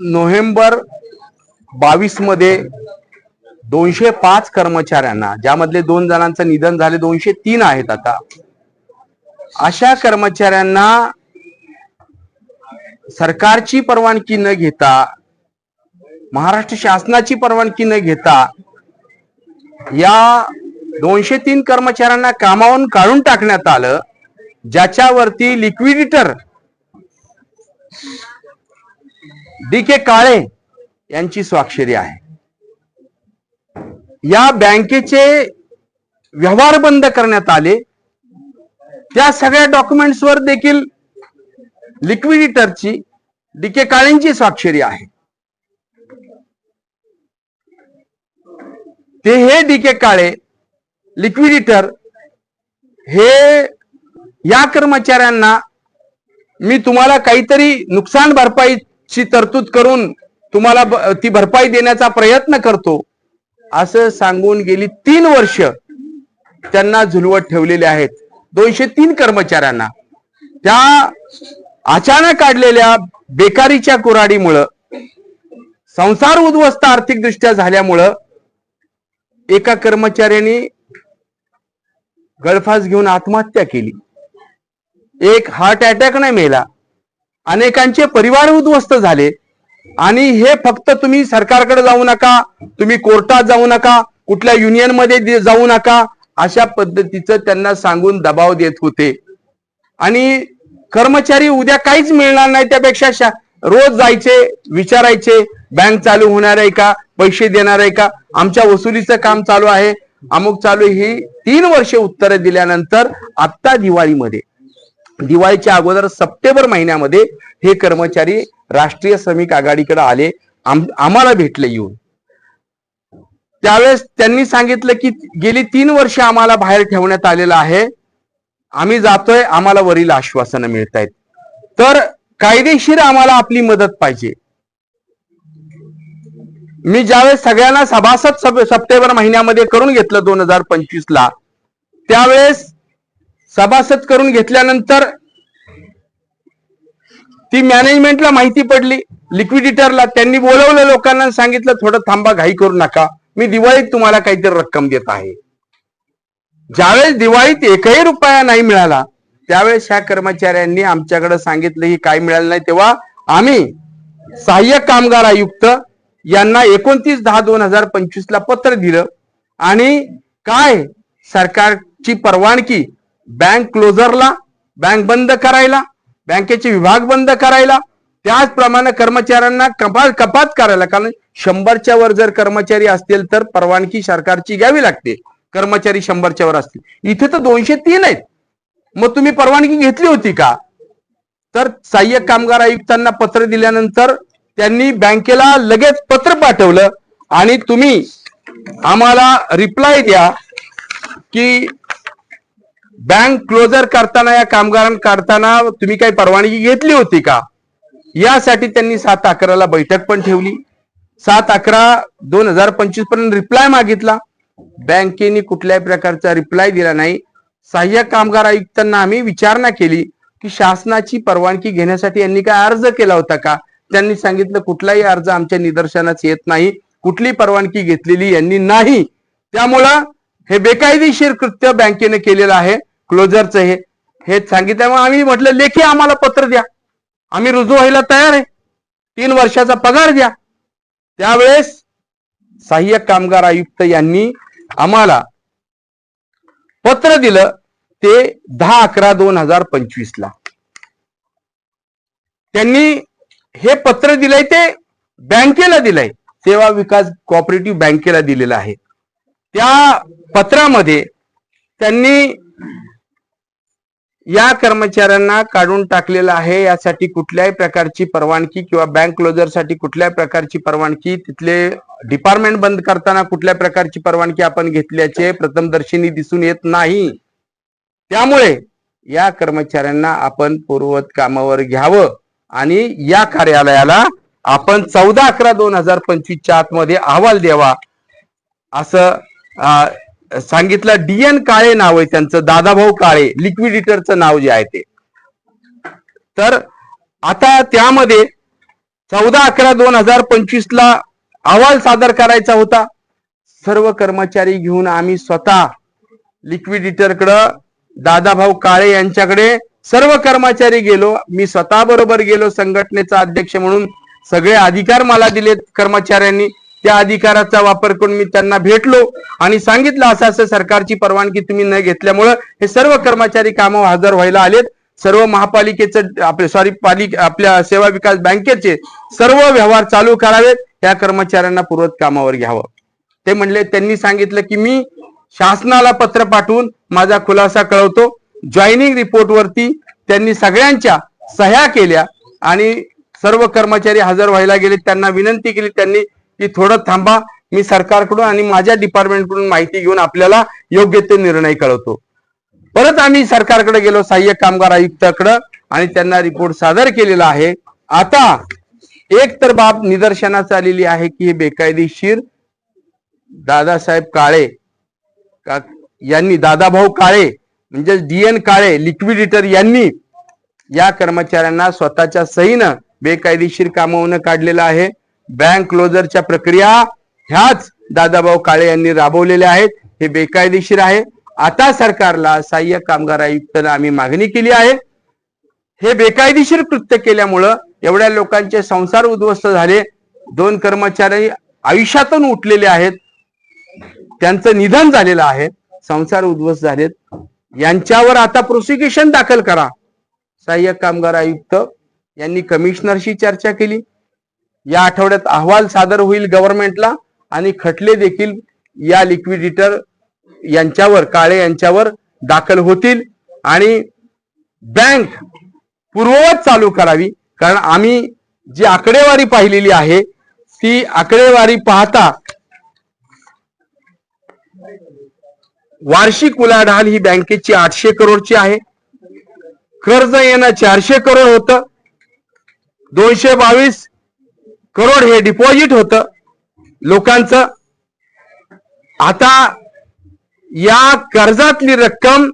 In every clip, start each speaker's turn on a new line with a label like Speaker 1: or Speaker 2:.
Speaker 1: November बावीसमध्ये दोनशे पाच कर्मचाऱ्यांना ज्यामधले दोन जणांचं निधन झाले दोनशे तीन आहेत आता. अशा कर्मचाऱ्यांना सरकारची परवानगी न घेता महाराष्ट्र शासनाची परवानगी न घेता या दोनशे तीन कर्मचाऱ्यांना कामावरून काढून टाकण्यात आलं ज्याच्यावरती लिक्विडिटर डी के काळे यांची स्वाक्षरी आहे. या बँकेचे व्यवहार बंद करण्यात आले. त्या सगळ्या डॉक्युमेंट्सवर देखील लिक्विडिटरची डी के काळेंची स्वाक्षरी आहे. ते हे डी के काळे लिक्विडिटर हे या कर्मचाऱ्यांना मी तुम्हाला काहीतरी नुकसान भरपाई ची तरतूद करून तुम्हाला ती भरपाई देण्याचा प्रयत्न करतो असं सांगून गेली तीन वर्ष त्यांना झुलवत ठेवलेले आहेत. दोनशे तीन कर्मचाऱ्यांना. त्या अचानक काढलेल्या बेकारीच्या कुराडीमुळं संसार उद्ध्वस्त आर्थिकदृष्ट्या झाल्यामुळं एका कर्मचाऱ्याने गळफास घेऊन आत्महत्या केली. एक हार्ट अटॅक नाही मेला. अनेकांचे परिवार उद्ध्वस्त झाले. आणि हे फक्त तुम्ही सरकारकडे जाऊ नका तुम्ही कोर्टात जाऊ नका कुठल्या युनियनमध्ये जाऊ नका अशा पद्धतीचं त्यांना सांगून दबाव देत होते. आणि कर्मचारी उद्या काहीच मिळणार नाही त्यापेक्षा रोज जायचे विचारायचे बँक चालू होणार आहे का पैसे देणार आहे का आमच्या वसुलीचं काम चालू आहे. अमुक चालू ही तीन वर्षे उत्तरं दिल्यानंतर आत्ता दिवाळीमध्ये. दिवाळीच्या अगोदर सप्टेंबर महिन्यामध्ये हे कर्मचारी राष्ट्रीय श्रमिक आघाडीकडे आले आम्हाला भेटले येऊन. त्यावेळेस त्यांनी सांगितलं की गेली तीन वर्ष आम्हाला बाहेर ठेवण्यात आलेलं आहे. आम्ही जातोय आम्हाला वरील आश्वासनं मिळत आहेत तर कायदेशीर आम्हाला आपली मदत पाहिजे. मी ज्यावेळेस सगळ्यांना सभासद सप्टेंबर महिन्यामध्ये करून घेतलं दोन हजार पंचवीस ला त्यावेळेस सभासद करून घेतल्यानंतर ती मॅनेजमेंटला माहिती पडली. लिक्विडिटरला त्यांनी बोलवलं लोकांना सांगितलं थोडं थांबा घाई करू नका. मी दिवाळीत तुम्हाला काहीतरी रक्कम देत आहे. ज्यावेळेस दिवाळीत एकही रुपया नाही मिळाला त्यावेळेस ह्या कर्मचाऱ्यांनी आमच्याकडे सांगितलं की काय मिळालं नाही. तेव्हा आम्ही सहाय्यक कामगार आयुक्त यांना एकोणतीस दहा दोन हजार पंचवीस ला पत्र दिलं आणि काय? सरकारची परवानगी बँक क्लोजरला बँक बंद करायला बँकेचे विभाग बंद करायला त्याचप्रमाणे कर्मचाऱ्यांना कपात कपात करायला. कारण शंभरच्या वर जर कर्मचारी असतील तर परवानगी सरकारची घ्यावी लागते. कर्मचारी शंभरच्या वर असतील. इथे तर दोनशे तीन आहेत. मग तुम्ही परवानगी घेतली होती का? तर सहाय्यक कामगार आयुक्तांना पत्र दिल्यानंतर त्यांनी बँकेला लगेच पत्र पाठवलं आणि तुम्ही आम्हाला रिप्लाय द्या की बँक क्लोजर करताना या कामगारांना काढताना तुम्ही काही परवानगी घेतली होती का? यासाठी त्यांनी सात अकराला बैठक पण ठेवली. सात अकरा दोन हजार पंचवीसपर्यंत रिप्लाय मागितला. बँकेने कुठल्याही प्रकारचा रिप्लाय दिला नाही. सहाय्यक कामगार आयुक्तांना आम्ही विचारणा केली की शासनाची परवानगी घेण्यासाठी यांनी काय अर्ज केला होता का? त्यांनी सांगितलं कुठलाही अर्ज आमच्या निदर्शनास येत नाही. कुठली परवानगी घेतलेली यांनी नाही. त्यामुळं हे बेकायदेशीर कृत्य बँकेने केलेलं आहे. क्लोजरचं हे. हे सांगितल्यामुळे आम्ही म्हटलं लेखी आम्हाला पत्र द्या. आम्ही रुजू व्हायला तयार आहे. तीन वर्षाचा पगार द्या. त्यावेळेस सहाय्यक कामगार आयुक्त यांनी आम्हाला पत्र दिलं ते दहा अकरा दोन हजार पंचवीस ला. त्यांनी हे पत्र दिलंय ते बँकेला दिलंय. सेवा विकास कॉपरेटिव्ह बँकेला दिलेलं आहे. त्या पत्रामध्ये त्यांनी या कर्मचाऱ्यांना काढून टाकलेलं आहे. यासाठी कुठल्याही प्रकारची परवानगी किंवा बँक क्लोजरसाठी कुठल्याही प्रकारची परवानगी. तिथले डिपार्टमेंट बंद करताना कुठल्या प्रकारची परवानगी आपण घेतल्याचे प्रथमदर्शनी दिसून येत नाही. त्यामुळे या कर्मचाऱ्यांना आपण पूर्ववत कामावर घ्यावं आणि या कार्यालयाला आपण चौदा अकरा दोन हजार पंचवीसच्या आतमध्ये अहवाल द्यावा असं सांगितलं डीएन काळे नाव आहे त्यांचं दादाभाऊ काळे लिक्विडिटरचं नाव जे आहे ते. तर आता त्यामध्ये चौदा अकरा दोन हजार पंचवीस ला अहवाल सादर करायचा होता. सर्व कर्मचारी घेऊन आम्ही स्वतः लिक्विडिटरकडं दादाभाऊ काळे यांच्याकडे सर्व कर्मचारी गेलो. मी स्वतः बरोबर गेलो संघटनेचा अध्यक्ष म्हणून सगळे अधिकार मला दिलेत कर्मचाऱ्यांनी. त्या अधिकाराचा वापर करून मी त्यांना भेटलो आणि सांगितलं असं असं सरकारची परवानगी तुम्ही न घेतल्यामुळं हे सर्व कर्मचारी कामावर हजर व्हायला आलेत. सर्व महापालिकेचं आपले सॉरी पालिक आपल्या सेवा विकास बँकेचे सर्व व्यवहार चालू करावेत. या कर्मचाऱ्यांना पूर्वत कामावर घ्यावं. ते म्हणले त्यांनी सांगितलं की मी शासनाला पत्र पाठवून माझा खुलासा कळवतो. जॉईनिंग रिपोर्टवरती त्यांनी सगळ्यांच्या सह्या केल्या आणि सर्व कर्मचारी हजर व्हायला गेले. त्यांना विनंती केली त्यांनी की थोडं थांबा मी सरकारकडून आणि माझ्या डिपार्टमेंटकडून माहिती घेऊन आपल्याला योग्य ते निर्णय कळवतो. परत आम्ही सरकारकडे गेलो सहाय्यक कामगार आयुक्ताकडे आणि त्यांना रिपोर्ट सादर केलेला आहे. आता एक तर बाब निदर्शनास आलेली आहे की हे बेकायदेशीर दादासाहेब काळे का यांनी दादाभाऊ काळे म्हणजे डी एन काळे लिक्विडिटर यांनी या कर्मचाऱ्यांना स्वतःच्या सहीनं बेकायदेशीर कामावून काढलेलं आहे. बँक क्लोजरच्या प्रक्रिया ह्याच दादाभाऊ काळे यांनी राबवलेल्या आहेत. हे बेकायदेशीर आहे. आता सरकारला सहाय्यक कामगार आयुक्तांना आम्ही मागणी केली आहे. हे बेकायदेशीर कृत्य केल्यामुळं एवढ्या लोकांचे संसार उद्ध्वस्त झाले. दोन कर्मचारी आयुष्यातून उठलेले आहेत. त्यांचं निधन झालेलं आहे. संसार उद्ध्वस्त झालेत. यांच्यावर आता प्रोसिक्युशन दाखल करा. सहाय्यक कामगार आयुक्त यांनी कमिशनरशी चर्चा केली. या आठवड्यात अहवाल सादर होईल गव्हर्नमेंटला आणि खटले देखील या लिक्विडिटर यांच्यावर काळे यांच्यावर दाखल होतील. आणि बँक पूर्ववत चालू करावी. कारण आम्ही जी आकडेवारी पाहिलेली आहे ती आकडेवारी पाहता वार्षिक उलाढाल ही बँकेची आठशे करोडची आहे. कर्ज येणं चारशे करोड होतं. दोनशे बावीस करोड हे डिपॉझिट होतं. लोकांचं. आता या कर्जातली रक्कम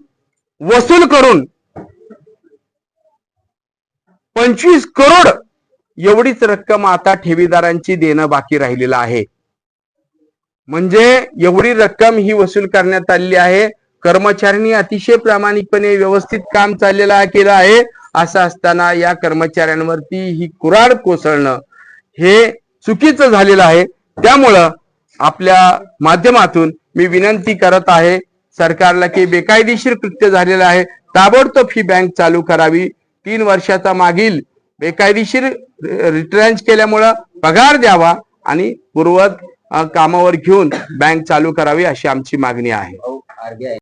Speaker 1: वसूल करून पंचवीस करोड एवढीच रक्कम आता ठेवीदारांची देणं बाकी राहिलेलं आहे. म्हणजे एवढी रक्कम ही वसूल करण्यात आलेली आहे. कर्मचाऱ्यांनी अतिशय प्रामाणिकपणे व्यवस्थित काम चाललेलं केलं आहे. असं असताना या कर्मचाऱ्यांवरती ही कुराड कोसळणं हे चुकीचं झालेलं आहे. त्यामुळं आपल्या माध्यमातून मी विनंती करत आहे सरकारला की बेकायदेशीर कृत्य झालेलं आहे. ताबडतोब ही बँक चालू करावी. तीन वर्षाचा मागील बेकायदेशीर रिटर्न्स केल्यामुळं पगार द्यावा आणि पूर्वत कामावर घेऊन बँक चालू करावी अशी आमची मागणी आहे.